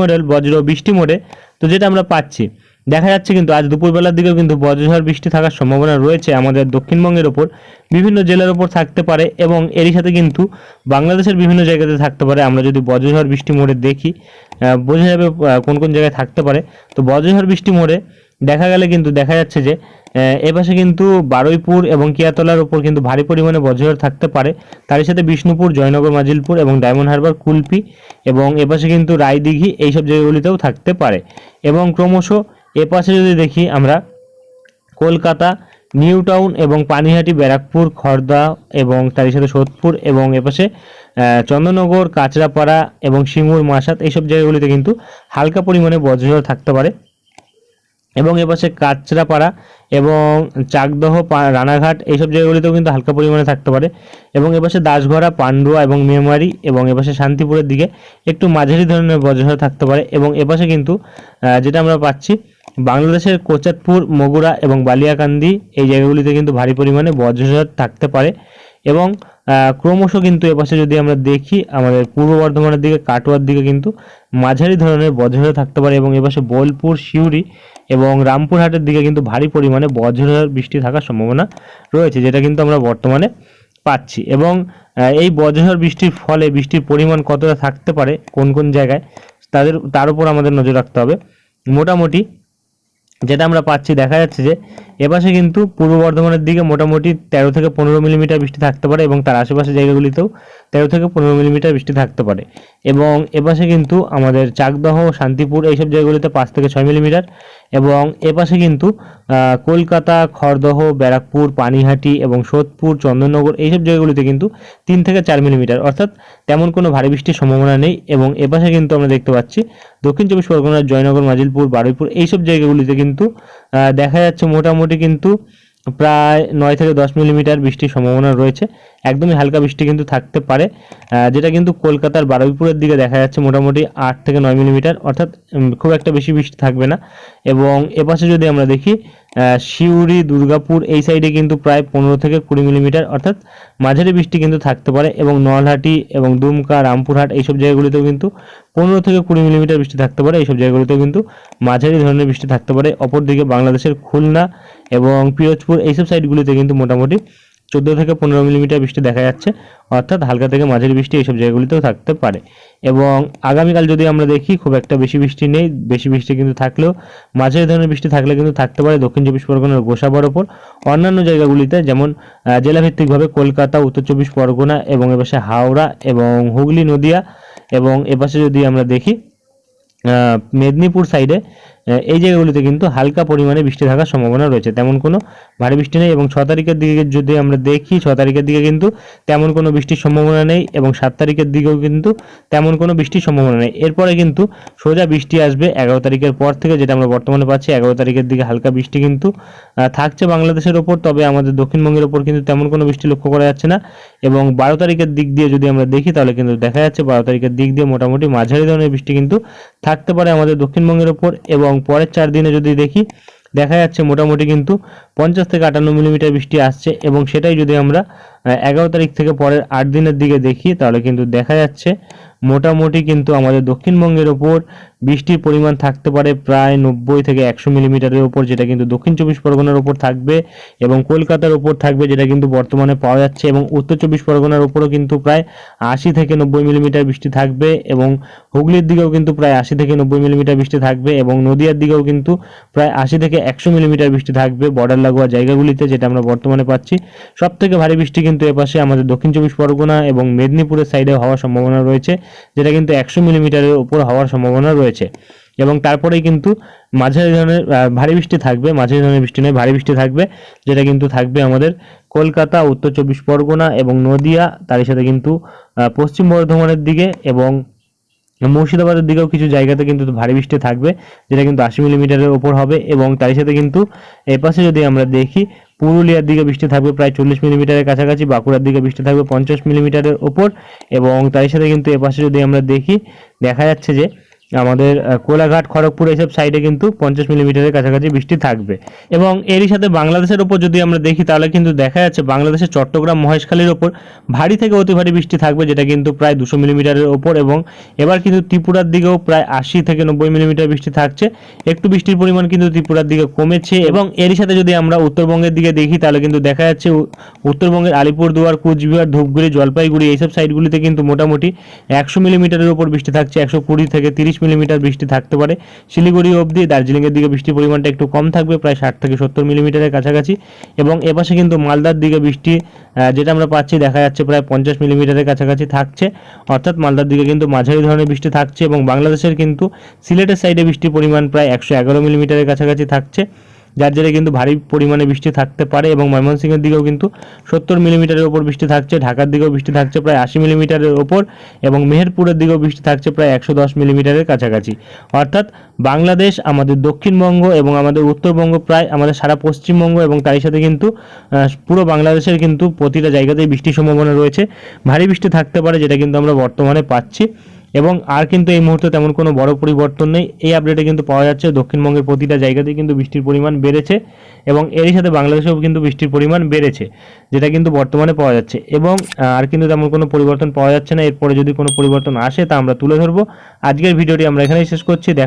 Model, বজ্র, বৃষ্টি মোড়ে। তো যেটা আমরা পাচ্ছি, দেখা যাচ্ছে কিন্তু আজ দুপুরবেলার দিকেও কিন্তু বজ্রঝড় বৃষ্টি থাকার সম্ভাবনা রয়েছে আমাদের দক্ষিণবঙ্গের ওপর। বিভিন্ন জেলার ওপর থাকতে পারে এবং এরই সাথে কিন্তু বাংলাদেশের বিভিন্ন জায়গাতে থাকতে পারে। আমরা যদি বজ্রঝড় বৃষ্টি মোড়ে দেখি বোঝা যাবে কোন কোন জায়গায় থাকতে পারে। তো বজ্রঝড় বৃষ্টি মোড়ে দেখা গেলে কিন্তু দেখা যাচ্ছে যে এপাশে কিন্তু বারুইপুর এবং কিয়াতলার উপর কিন্তু ভারী পরিমাণে বজ্রঝড় থাকতে পারে। তারই সাথে বিষ্ণুপুর, জয়নগর, মাজিলপুর এবং ডায়মন্ড হারবার, কুলপি এবং এপাশে কিন্তু রায়দিঘি এইসব জায়গাগুলিতেও থাকতে পারে। এবং ক্রমশ এপাশে যদি দেখি আমরা, কলকাতা, নিউ টাউন এবং পানিহাটি, ব্যারাকপুর খড়দা এবং তারই সাথে সোদপুর এবং এপাশে চন্দননগর কাঁচরাপাড়া এবং সিঙ্গুর মাসাত এইসব জায়গাগুলিতে কিন্তু হালকা পরিমাণে বজ্রঝড় থাকতে পারে। এবং এপাশে কাঁচরাপাড়া এবং চাকদহ রানাঘাট এইসব জায়গাগুলিতেও কিন্তু হালকা পরিমাণে থাকতে পারে। এবং এপাশে দাসঘরা পান্ডুয়া এবং মেমারি এবং এপাশে শান্তিপুরের দিকে একটু মাঝারি ধরনের বজ্রঝড় থাকতে পারে এবং এপাশে কিন্তু যেটা আমরা পাচ্ছি, বাংলাদেশের কোচাতপুর মগুরা এবং বালিয়াকান্দি এই জায়গাগুলিতে কিন্তু ভারী পরিমাণে বজ্রঝড় থাকতে পারে। এবং ক্রমশ কিন্তু এপাশে যদি আমরা দেখি, আমাদের পূর্ব বর্ধমানের দিকে, কাটোয়ার দিকে কিন্তু মাঝারি ধরনের বজ্রঝড় থাকতে পারে এবং এপাশে বোলপুর, সিউড়ি এবং রামপুরহাটের দিকে কিন্তু ভারী পরিমাণে বজ্রঝড় বৃষ্টি থাকার সম্ভাবনা রয়েছে, যেটা কিন্তু আমরা বর্তমানে পাচ্ছি। এবং এই বজ্রঝড় বৃষ্টির ফলে বৃষ্টির পরিমাণ কতটা থাকতে পারে, কোন কোন জায়গায়, তাদের, তার উপর আমাদের নজর রাখতে হবে। মোটামুটি যেটা আমরা পাচ্ছি, দেখা যাচ্ছে যে এপাশে কিন্তু পূর্ব বর্ধমানের দিকে মোটামুটি তেরো থেকে পনেরো মিলিমিটার বৃষ্টি থাকতে পারে এবং তার আশেপাশে জায়গাগুলিতেও তেরো থেকে পনেরো মিলিমিটার বৃষ্টি থাকতে পারে। এবং এপাশে কিন্তু আমাদের চাকদহ, শান্তিপুর এইসব জায়গাগুলিতে পাঁচ থেকে ছয় মিলিমিটার এবং এপাশে কিন্তু কলকাতা, খড়দহ, ব্যারাকপুর, পানিহাটি এবং সোদপুর, চন্দননগর এইসব জায়গাগুলিতে কিন্তু তিন থেকে চার মিলিমিটার। অর্থাৎ তেমন কোনো ভারী বৃষ্টির সম্ভাবনা নেই এবং এপাশে কিন্তু আমরা দেখতে পাচ্ছি দক্ষিণ চব্বিশ পরগনার জয়নগর, মাজিলপুর, বারুইপুর এইসব জায়গাগুলিতে কিন্তু দেখা যাচ্ছে মোটামুটি কিন্তু প্রায় নয় থেকে দশ মিলিমিটার বৃষ্টির সম্ভাবনা রয়েছে। একদমই হালকা বৃষ্টি কিন্তু থাকতে পারে যেটা কিন্তু কলকাতার বারুইপুরের দিকে দেখা যাচ্ছে মোটামুটি আট থেকে নয় মিলিমিটার, অর্থাৎ খুব একটা বেশি বৃষ্টি থাকবে না। এবং এপাশে যদি আমরা দেখি সিউড়ি, দুর্গাপুর, এই সাইডে কিন্তু প্রায় পনেরো থেকে কুড়ি মিলিমিটার, অর্থাৎ মাঝারি বৃষ্টি কিন্তু থাকতে পারে। এবং নলহাটি এবং দুমকা, রামপুরহাট এইসব জায়গাগুলিতেও কিন্তু পনেরো থেকে কুড়ি মিলিমিটার বৃষ্টি থাকতে পারে। এইসব জায়গাগুলিতেও কিন্তু মাঝারি ধরনের বৃষ্টি থাকতে পারে। অপরদিকে বাংলাদেশের খুলনা এবং পিরোজপুর এইসব সাইডগুলিতে কিন্তু মোটামুটি চোদ্দ থেকে পনেরো মিলিমিটার বৃষ্টি দেখা যাচ্ছে, অর্থাৎ হালকা থেকে মাঝারি বৃষ্টি এইসব জায়গাগুলিতেও থাকতে পারে। এবং আগামীকাল যদি আমরা দেখি, খুব একটা বেশি বৃষ্টি নেই, বেশি বৃষ্টি কিন্তু থাকলেও, মাঝারি ধরনের বৃষ্টি থাকলে কিন্তু থাকতে পারে দক্ষিণ চব্বিশ পরগনার গোসাবার ওপর। অন্যান্য জায়গাগুলিতে যেমন জেলাভিত্তিকভাবে কলকাতা, উত্তর চব্বিশ পরগনা এবং এপাশে হাওড়া এবং হুগলি, নদিয়া এবং এপাশে যদি আমরা দেখি মেদিনীপুর সাইডে এই জায়গাগুলিতে কিন্তু হালকা পরিমাণে বৃষ্টি থাকার সম্ভাবনা রয়েছে। তেমন কোনো ভারী বৃষ্টি নেই এবং ছ তারিখের দিকে যদি আমরা দেখি, ছ তারিখের দিকে কিন্তু তেমন কোনো বৃষ্টির সম্ভাবনা নেই এবং সাত তারিখের দিকেও কিন্তু তেমন কোনো বৃষ্টির সম্ভাবনা নেই। এরপরে কিন্তু সোজা বৃষ্টি আসবে এগারো তারিখের পর থেকে, যেটা আমরা বর্তমানে পাচ্ছি, এগারো তারিখের দিকে হালকা বৃষ্টি কিন্তু থাকছে বাংলাদেশের ওপর, তবে আমাদের দক্ষিণবঙ্গের ওপর কিন্তু তেমন কোনো বৃষ্টি লক্ষ্য করা যাচ্ছে না এবং বারো তারিখের দিক দিয়ে যদি আমরা দেখি, তাহলে কিন্তু দেখা যাচ্ছে বারো তারিখের দিক দিয়ে মোটামুটি মাঝারি ধরনের বৃষ্টি কিন্তু থাকতে পারে আমাদের দক্ষিণবঙ্গের ওপর এবং পরের চার দিনে যদি দেখি, দেখা যাচ্ছে মোটামুটি কিন্তু পঞ্চাশ থেকে আটান্ন মিলিমিটার বৃষ্টি আসছে এবং সেটাই যদি আমরা এগারো তারিখ থেকে পরের আট দিনের দিকে দেখি, তাহলে কিন্তু দেখা যাচ্ছে মোটামুটি কিন্তু আমাদের দক্ষিণবঙ্গের ওপর বৃষ্টির পরিমাণ থাকতে পারে প্রায় নব্বই থেকে একশো মিলিমিটারের ওপর যেটা কিন্তু দক্ষিণ চব্বিশ পরগনার ওপর থাকবে এবং কলকাতার ওপর থাকবে, যেটা কিন্তু বর্তমানে পাওয়া যাচ্ছে এবং উত্তর চব্বিশ পরগনার ওপরও কিন্তু প্রায় আশি থেকে নব্বই মিলিমিটার বৃষ্টি থাকবে এবং হুগলির দিকেও কিন্তু প্রায় আশি থেকে নব্বই মিলিমিটার বৃষ্টি থাকবে এবং নদিয়ার দিকেও কিন্তু প্রায় আশি থেকে একশো মিলিমিটার বৃষ্টি থাকবে বর্ডার লাগোয়া জায়গাগুলিতে, যেটা আমরা বর্তমানে পাচ্ছি। সব থেকে ভারী বৃষ্টি কিন্তু এপাশে আমাদের দক্ষিণ চব্বিশ পরগনা এবং মেদিনীপুরের সাইডে হওয়ার সম্ভাবনা রয়েছে, যেটা কিন্তু একশো মিলিমিটারের উপর হওয়ার সম্ভাবনা রয়েছে। এবং তারপরেই কিন্তু মাঝারি ধরনের ভারী বৃষ্টি থাকবে, মাঝারি ধরনের বৃষ্টি নয়, ভারী বৃষ্টি থাকবে, যেটা কিন্তু থাকবে আমাদের কলকাতা, উত্তর চব্বিশ পরগনা এবং নদিয়া, তারই সাথে কিন্তু পশ্চিম বর্ধমানের দিকে এবং মুর্শিদাবাদের দিকেও কিছু জায়গাতে কিন্তু ভারী বৃষ্টি থাকবে, যেটা কিন্তু আশি মিলিমিটারের ওপর হবে এবং তারই সাথে কিন্তু এপাশে যদি আমরা দেখি, পুরুলিয়ার দিকে বৃষ্টি থাকবে প্রায় চল্লিশ মিলিমিটারের কাছাকাছি, বাঁকুড়ার দিকে বৃষ্টি থাকবে পঞ্চাশ মিলিমিটারের ওপর এবং তারই সাথে কিন্তু এপাশে যদি আমরা দেখি, দেখা যাচ্ছে যে আমাদের কোলাঘাট, খড়গপুর এইসব সাইডে কিন্তু পঞ্চাশ মিলিমিটারের কাছাকাছি বৃষ্টি থাকবে। এবং এরই সাথে বাংলাদেশের ওপর যদি আমরা দেখি, তাহলে কিন্তু দেখা যাচ্ছে বাংলাদেশের চট্টগ্রাম, মহেশখালীর ওপর ভারী থেকে অতি ভারী বৃষ্টি থাকবে, যেটা কিন্তু প্রায় দুশো মিলিমিটারের ওপর এবং এবার কিন্তু ত্রিপুরার দিকেও প্রায় আশি থেকে নব্বই মিলিমিটার বৃষ্টি থাকছে। একটু বৃষ্টির পরিমাণ কিন্তু ত্রিপুরার দিকে কমেছে এবং এরই সাথে যদি আমরা উত্তরবঙ্গের দিকে দেখি, তাহলে কিন্তু দেখা যাচ্ছে উত্তরবঙ্গের আলিপুরদুয়ার, কুচবিহার, ধূপগুড়ি, জলপাইগুড়ি, এইসব সাইডগুলিতে কিন্তু মোটামুটি একশো মিলিমিটারের উপর বৃষ্টি থাকছে, একশো কুড়ি থেকে তিরিশ মিলিমিটার বৃষ্টি থাকতে পারে। শিলিগুড়ি অবধি দার্জিলিংয়ের দিকে বৃষ্টির পরিমাণটা একটু কম থাকবে, প্রায় ষাট থেকে সত্তর মিলিমিটারের কাছাকাছি। এবং এপাশে কিন্তু মালদার দিকে বৃষ্টি যেটা আমরা পাচ্ছি, দেখা যাচ্ছে প্রায় পঞ্চাশ মিলিমিটারের কাছাকাছি থাকছে। অর্থাৎ মালদার দিকে কিন্তু মাঝারি ধরনের বৃষ্টি থাকছে এবং বাংলাদেশের কিন্তু সিলেটের সাইডে বৃষ্টির পরিমাণ প্রায় একশো এগারো মিলিমিটারের কাছাকাছি থাকছে। যার জেরে কিন্তু ভারী পরিমাণে বৃষ্টি থাকতে পারে এবং ময়মনসিংহের দিকেও কিন্তু সত্তর মিলিমিটারের ওপর বৃষ্টি থাকছে, ঢাকার দিকেও বৃষ্টি থাকছে প্রায় আশি মিলিমিটারের ওপর এবং মেহেরপুরের দিকেও বৃষ্টি থাকছে প্রায় একশো দশ মিলিমিটারের কাছাকাছি। অর্থাৎ বাংলাদেশ, আমাদের দক্ষিণবঙ্গ এবং আমাদের উত্তরবঙ্গ প্রায় আমাদের সারা পশ্চিমবঙ্গ এবং তারই সাথে কিন্তু পুরো বাংলাদেশের কিন্তু প্রতিটা জায়গাতেই বৃষ্টির সম্ভাবনা রয়েছে। ভারী বৃষ্টি থাকতে পারে যেটা কিন্তু আমরা বর্তমানে পাচ্ছি। এবং আর কিন্তু এই মুহূর্তে তেমন কোনো বড় পরিবর্তন নেই। এই আপডেটে কিন্তু পাওয়া যাচ্ছে দক্ষিণবঙ্গের প্রতিটা জায়গাতেই কিন্তু বৃষ্টির পরিমাণ বেড়েছে এবং এরই সাথে বাংলাদেশেও কিন্তু বৃষ্টির পরিমাণ বেড়েছে, যেটা কিন্তু বর্তমানে পাওয়া যাচ্ছে। এবং আর কিন্তু তেমন কোনো পরিবর্তন পাওয়া যাচ্ছে না। এরপরে যদি কোনো পরিবর্তন আসে তা আমরা তুলে ধরবো। আজকের ভিডিওটি আমরা এখানেই শেষ করছি।